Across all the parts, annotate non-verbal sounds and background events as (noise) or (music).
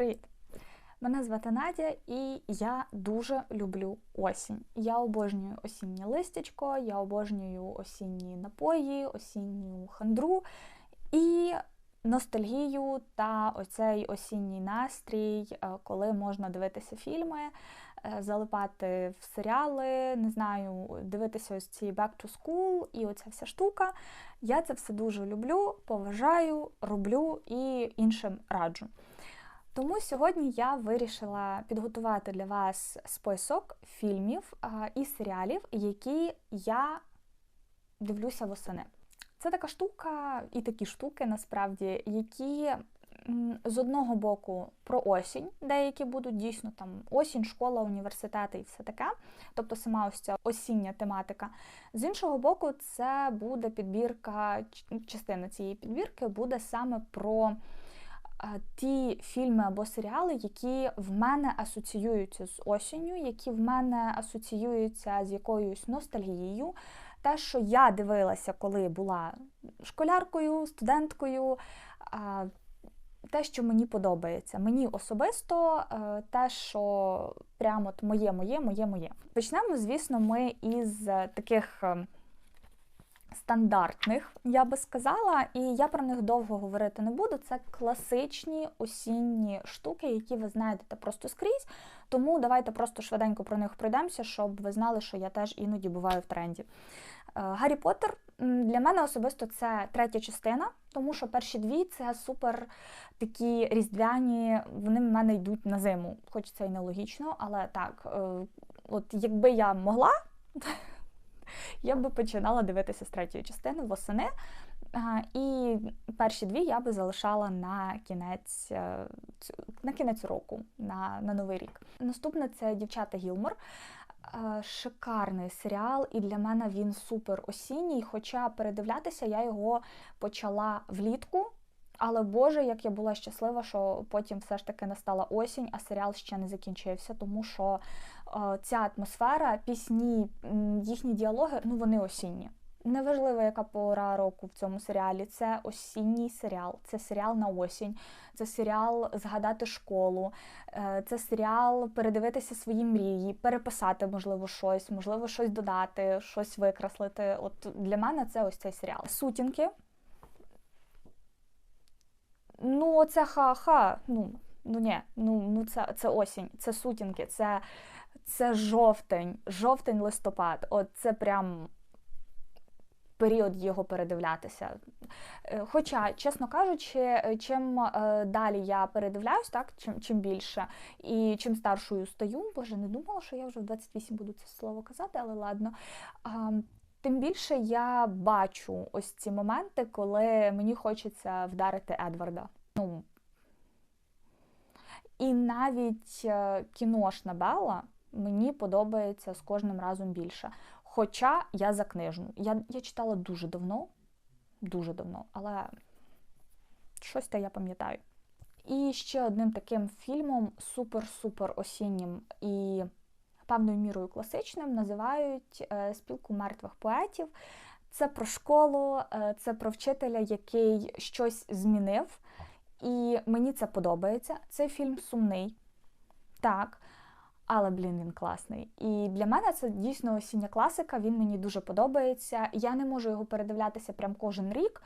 Привіт! Мене звати Надя, і я дуже люблю осінь. Я обожнюю осіннє листячко, я обожнюю осінні напої, осінню хандру і ностальгію та оцей осінній настрій, е, коли можна дивитися фільми, е, залипати в серіали, не знаю, дивитися ось ці back to school і оця вся штука. Я це все дуже люблю, поважаю, роблю і іншим раджу. Тому сьогодні я вирішила підготувати для вас список фільмів і серіалів, які я дивлюся восени. Це така штука, і такі штуки насправді, які з одного боку про осінь, деякі будуть дійсно там осінь, школа, університети і все таке, тобто сама ось ця осіння тематика. З іншого боку, це буде підбірка, частина цієї підбірки буде саме про ті фільми або серіали, які в мене асоціюються з осінню, які в мене асоціюються з якоюсь ностальгією. Те, що я дивилася, коли була школяркою, студенткою, те, що мені подобається. Мені особисто е, те, що прямо моє, моє, моє, моє. Почнемо, звісно, ми із таких. Стандартних, я би сказала, і я про них довго говорити не буду. Це класичні осінні штуки, які ви знаєте просто скрізь. Тому давайте просто швиденько про них пройдемося, щоб ви знали, що я теж іноді буваю в тренді. Е, Гаррі Поттер для мене особисто це третя частина, тому що перші дві це супер такі різдвяні, вони в мене йдуть на зиму. Хоч це і нелогічно, але так, е, от якби я могла я би починала дивитися з третьої частини восени. І перші дві я би залишала на кінець е, на кінець року, на, на новий рік. Наступне це дівчата Гілмор. Шикарний серіал, і для мене він супер осінній. Хоча передивлятися я його почала влітку. Але Боже, як я була щаслива, що потім все ж таки настала осінь, а серіал ще не закінчився, тому що е, ця атмосфера, пісні, їхні діалоги, ну вони осінні. Неважливо, яка пора року в цьому серіалі. Це осінній серіал, це серіал на осінь, це серіал згадати школу, е, це серіал передивитися свої мрії, переписати, можливо, щось, можливо, щось додати, щось викреслити. От для мене це ось цей серіал. Сутінки. Ну, оце ха-ха. Ну, ну ні, ну ну це це осінь, це сутінки, це це жовтень, жовтень-листопад. От це прям період його передивлятися. Е, хоча, чесно кажучи, чим е, далі я передивляюсь, так, чим чим більше і чим старшою стаю, боже, не думала, що я вже в 28 буду це слово казати, але ладно. Тим більше я бачу ось ці моменти, коли мені хочеться вдарити Едварда. Ну, І навіть е, кіношна Белла мені подобається з кожним разом більше. Хоча я за книжну. Я я читала дуже давно, дуже давно, але щось те я пам'ятаю. І ще одним таким фільмом супер-супер осіннім і певною мірою класичним називають е, спілку мертвих поетів. Це про школу, е, це про вчителя, який щось змінив. І мені це подобається. Цей фільм сумний. Так. Але, блін, він класний. І для мене це дійсно осіння класика, він мені дуже подобається. Я не можу його передивлятися прям кожен рік,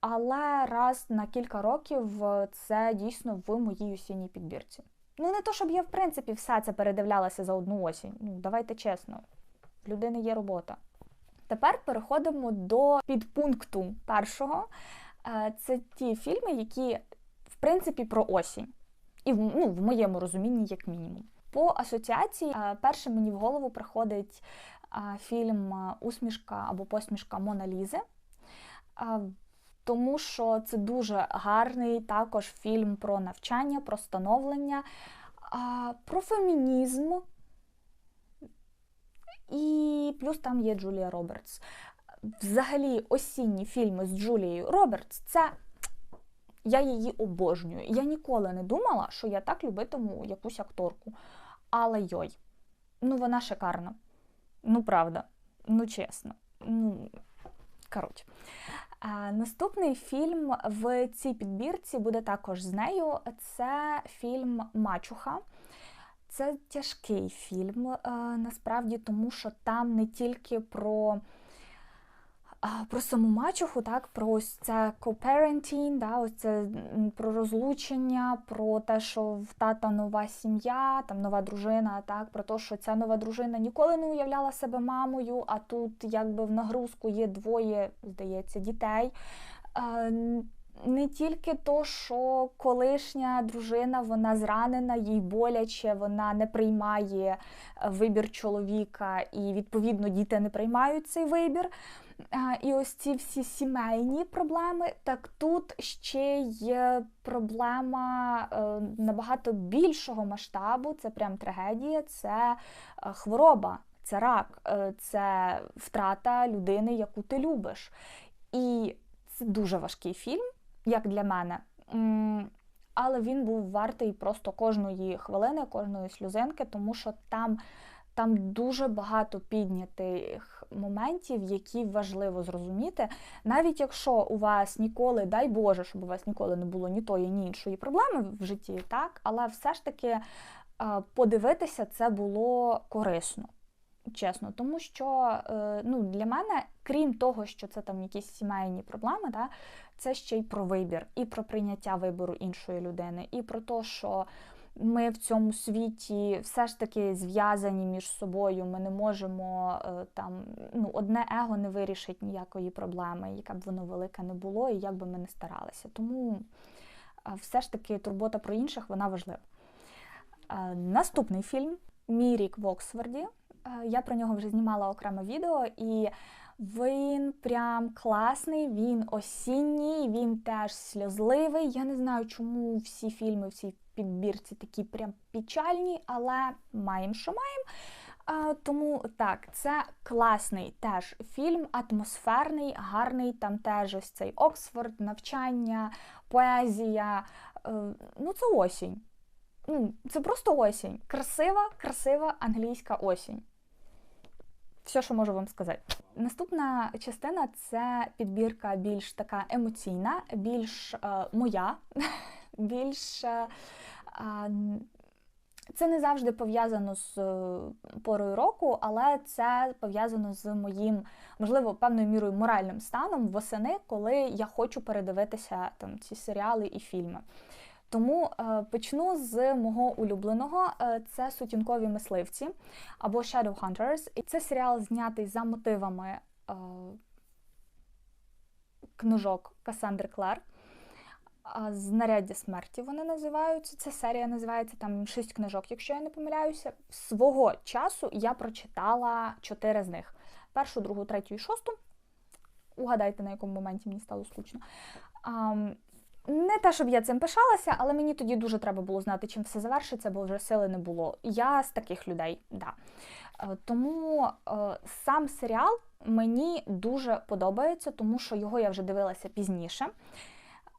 але раз на кілька років це дійсно в моїй осінній підбірці. Ну, не то, щоб я, в принципі, все це передивлялася за одну осінь. Ну, давайте чесно, в людини є робота. Тепер переходимо до підпункту першого. Е, це ті фільми, які, в принципі, про осінь. І ну, в моєму розумінні, як мінімум. По асоціації, е, першим мені в голову приходить е, фільм Усмішка або посмішка Мона Лізи тому що це дуже гарний також фільм про навчання, про становлення, про фемінізм. І плюс там є Джулія Робертс. Взагалі, осінні фільми з Джулією Робертс це. Я її обожнюю. Я ніколи не думала, що я так любитиму якусь акторку. Але йой, ну вона шикарна. Ну, правда, ну чесно. Ну, коротше. Наступний фільм в цій підбірці буде також з нею. Це фільм Мачуха. Це тяжкий фільм, е, насправді, тому що там не тільки про про саму мачуху, так, про ось це co-parenting, да, ось це про розлучення, про те, що в тата нова сім'я, там нова дружина, так, про те, що ця нова дружина ніколи не уявляла себе мамою, а тут якби в нагрузку є двоє, здається, дітей. Не тільки то, що колишня дружина вона зранена, їй боляче, вона не приймає е, вибір чоловіка, і відповідно діти не приймають цей вибір. І ось ці всі сімейні проблеми, так тут ще є проблема е, набагато більшого масштабу. Це прям трагедія, це е, хвороба, це рак, е, це втрата людини, яку ти любиш. І це дуже важкий фільм, як для мене. Але він був вартий просто кожної хвилини, кожної сльозинки, тому що там там дуже багато піднятих моментів, які важливо зрозуміти. Навіть якщо у вас ніколи, дай Боже, щоб у вас ніколи не було ні тої, ні іншої проблеми в житті, так, але все ж таки е, подивитися це було корисно. Чесно, тому що е, ну, для мене, крім того, що це там якісь сімейні проблеми, да, це ще й про вибір, і про прийняття вибору іншої людини, і про те, що ми в цьому світі все ж таки зв'язані між собою. Ми не можемо е, там ну, одне его не вирішить ніякої проблеми, яка б воно велике не було, і як би ми не старалися. Тому е, все ж таки турбота про інших вона важлива. Е, наступний фільм Мій рік в Оксфорді. Я про нього вже знімала окреме відео, і він прям класний, він осінній, він теж сльозливий. Я не знаю, чому всі фільми в цій підбірці такі прям печальні, але маємо, що маємо. Тому так, це класний теж фільм, атмосферний, гарний. Там теж ось цей Оксфорд, навчання, поезія. Е, ну, це осінь. Ну, Це просто осінь. Красива, красива англійська осінь. Все, що можу вам сказати. Наступна частина це підбірка більш така емоційна, більш е, моя, (laughs) більш. Е, це не завжди пов'язано з е, порою року, але це пов'язано з моїм, можливо, певною мірою моральним станом восени, коли я хочу передивитися там ці серіали і фільми. Тому е, почну з мого улюбленого: е, це сутінкові мисливці або Shadowhunters. І це серіал знятий за мотивами е, книжок Касандри Клер. Знаряддя смерті вони називаються. Ця серія називається там шість книжок, якщо я не помиляюся. Свого часу я прочитала чотири з них: першу, другу, третю і шосту. Угадайте, на якому моменті мені стало скучно. Не те, щоб я цим пишалася, але мені тоді дуже треба було знати, чим все завершиться, бо вже сили не було. Я з таких людей, да. Е, тому е, сам серіал мені дуже подобається, тому що його я вже дивилася пізніше.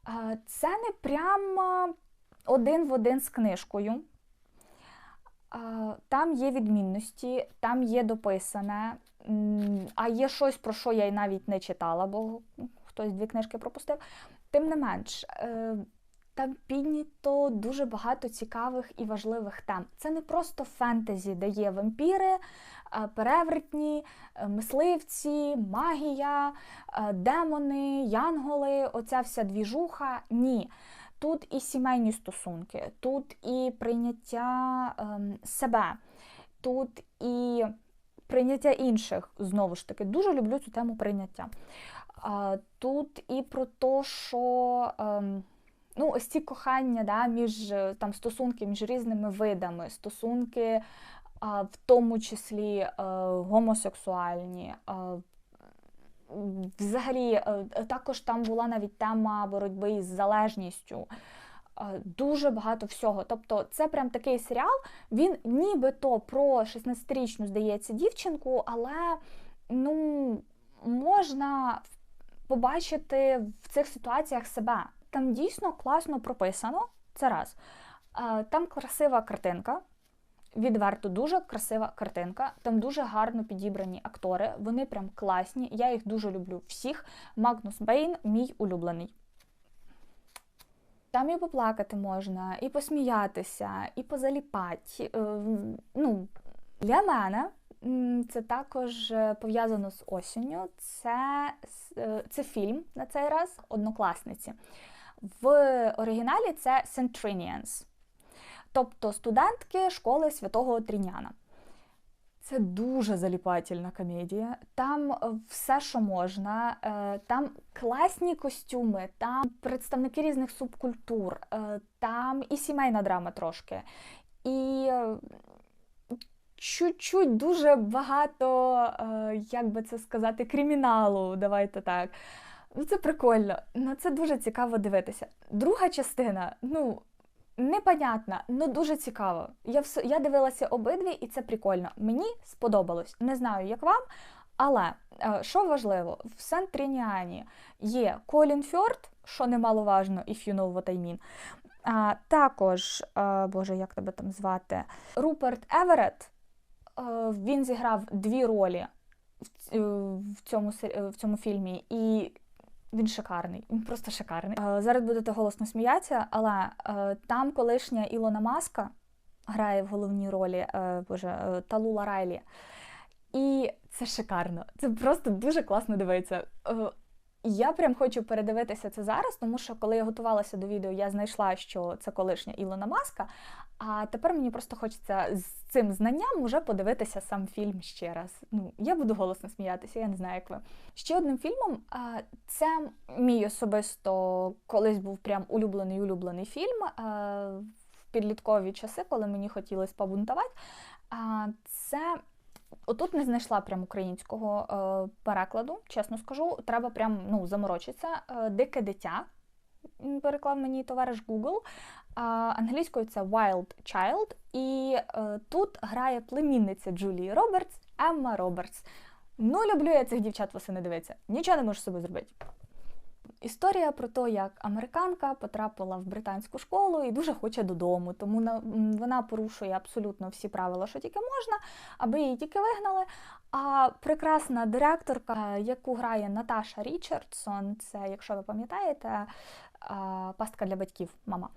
Е, це не прямо один в один з книжкою. Там є відмінності, там є дописане, а є щось, про що я й навіть не читала, бо хтось дві книжки пропустив. Тим не менш, е, там піднято дуже багато цікавих і важливих тем. Це не просто фентезі, де є вампіри, е, перевертні, е, мисливці, магія, демони, янголи, оця вся двіжуха. Ні. Тут і сімейні стосунки, тут і прийняття ем, себе, тут і прийняття інших. Знову ж таки, дуже люблю цю тему прийняття. Тут і про те, що ем, ну, ось ці кохання да, між там стосунки між різними видами, стосунки, в тому числі е, гомосексуальні. Взагалі, е, також там була навіть тема боротьби із залежністю. Дуже багато всього. Тобто, це прям такий серіал. Він нібито про 16-річну, здається, дівчинку, але ну, можна побачити в цих ситуаціях себе. Там дійсно класно прописано, це раз. Там красива картинка. Відверто дуже красива картинка. Там дуже гарно підібрані актори. Вони прям класні. Я їх дуже люблю всіх. Магнус Бейн мій улюблений. Там і поплакати можна, і посміятися, і позаліпати. Е, Ну, Для мене це також е, пов'язано з осінню. Це, е, Це фільм на цей раз однокласниці. В оригіналі це Centrinians, тобто студентки школи святого Тріняна. Це дуже заліпательна комедія. Там все, що можна, е, там класні костюми, там представники різних субкультур, там і сімейна драма трошки. І чуть-чуть дуже багато, як би це сказати, криміналу. Давайте так. Ну, Це прикольно, ну це дуже цікаво дивитися. Друга частина, ну непонятна, але дуже цікаво. Я все, я дивилася обидві, і це прикольно. Мені сподобалось. Не знаю, як вам. Але е, що важливо, в Сент-Трініані є Колін Фьорд, що немаловажно, if you know what I mean. А, Також, а, Боже, як тебе там звати? Руперт Еверетт. Він зіграв дві ролі в е, цьому в цьому фільмі, і він шикарний, він просто шикарний. Е, зараз будете голосно сміятися, але е, там колишня Ілона Маска грає в головній ролі е, боже, Талула Райлі. І це шикарно. Це просто дуже класно дивиться. Я прям хочу передивитися це зараз, тому що коли я готувалася до відео, я знайшла, що це колишня Ілона Маска. А тепер мені просто хочеться з цим знанням вже подивитися сам фільм ще раз. Ну, я буду голосно сміятися, я не знаю, як ви. Ще одним фільмом це мій особисто колись був прям улюблений улюблений фільм в підліткові часи, коли мені хотілося побунтувати. Це Отут не знайшла прям українського е, перекладу, чесно скажу. Треба прям ну, заморочитися. Е, Дике дитя переклав мені товариш Google. Англійською це Wild Child. І е, тут грає племінниця Джулії Робертс, Емма Робертс. Ну, люблю я цих дівчат восени дивитися. Нічого не можу собі зробити. Історія про те, як американка потрапила в британську школу і дуже хоче додому, тому вона порушує абсолютно всі правила, що тільки можна, аби її тільки вигнали. А прекрасна директорка, яку грає Наташа Річардсон, це, якщо ви пам'ятаєте, пастка для батьків, мама,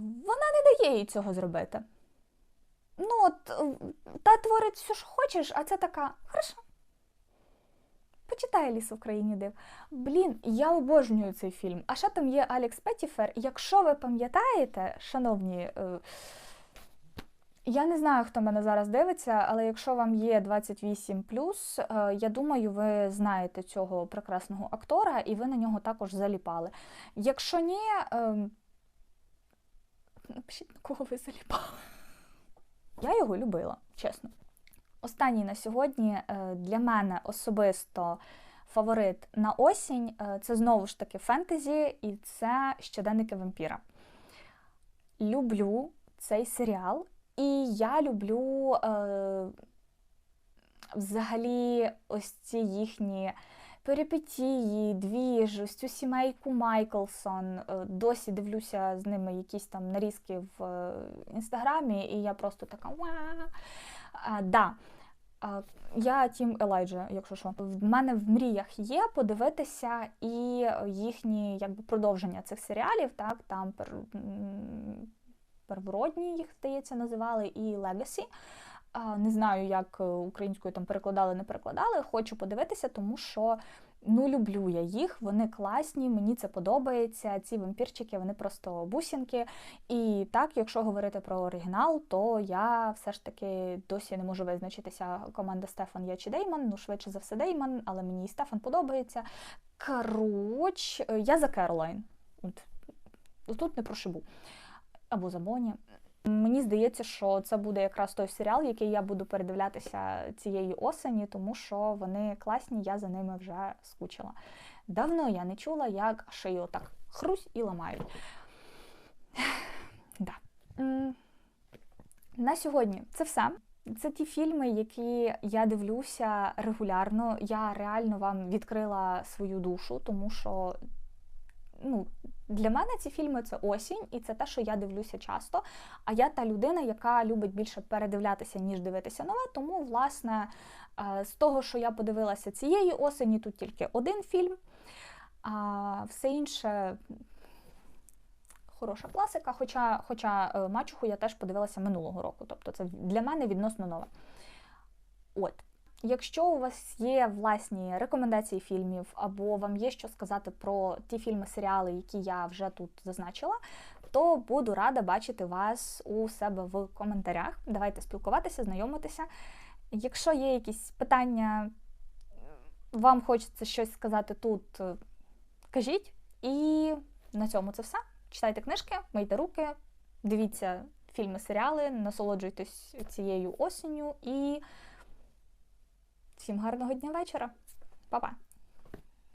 вона не дає їй цього зробити. Ну, от, Та творить все, що хочеш, а це така, хорошо. Почитай ліс в країні див. Блін, я обожнюю цей фільм. А ще там є Алекс Петтіфер. Якщо ви пам'ятаєте, шановні, е, я не знаю, хто мене зараз дивиться, але якщо вам є 28, е, я думаю, ви знаєте цього прекрасного актора і ви на нього також заліпали. Якщо ні, е, напишіть, на кого ви заліпали. Я його любила, чесно. Останній на сьогодні е, для мене особисто фаворит на осінь е, це знову ж таки фентезі, і це щоденники вампіра. Люблю цей серіал, і я люблю е, взагалі ось ці їхні перипетії, двіж, ось цю сімейку Майклсон. Е, досі дивлюся з ними якісь там нарізки в інстаграмі, і я просто така. А, да. Я тім Елайджа, якщо що. В мене в мріях є подивитися і їхні якби продовження цих серіалів, так, там. Первородні їх, здається, називали, і Легасі. Не знаю, як українською там перекладали, не перекладали. Хочу подивитися, тому що Ну, люблю я їх, вони класні, мені це подобається. Ці вампірчики, вони просто бусинки. І так, якщо говорити про оригінал, то я все ж таки досі не можу визначитися, команда Стефан є чи Деймон, ну швидше за все Деймон, але мені і Стефан подобається. Коротше, я за Керолайн. Тут не прошибу. Або за Боні. Мені здається, що це буде якраз той серіал, який я буду передивлятися цієї осені, тому що вони класні, я за ними вже скучила. Давно я не чула, як шию так хрусь і ламають. (sighs) Да. На сьогодні це все. Це ті фільми, які я дивлюся регулярно. Я реально вам відкрила свою душу, тому що ну, Для мене ці фільми це осінь, і це те, що я дивлюся часто. А я та людина, яка любить більше передивлятися, ніж дивитися нове. Тому, власне, е, з того, що я подивилася цієї осені, тут тільки один фільм, а все інше. Хороша класика, хоча хоча е, мачуху я теж подивилася минулого року. Тобто це для мене відносно нове. От. Якщо у вас є власні рекомендації фільмів, або вам є що сказати про ті фільми, серіали, які я вже тут зазначила, то буду рада бачити вас у себе в коментарях. Давайте спілкуватися, знайомитися. Якщо є якісь питання, вам хочеться щось сказати тут, кажіть. І на цьому це все. Читайте книжки, мийте руки, дивіться фільми, серіали, насолоджуйтесь цією осінню і. Всім гарного дня вечора. Па-па!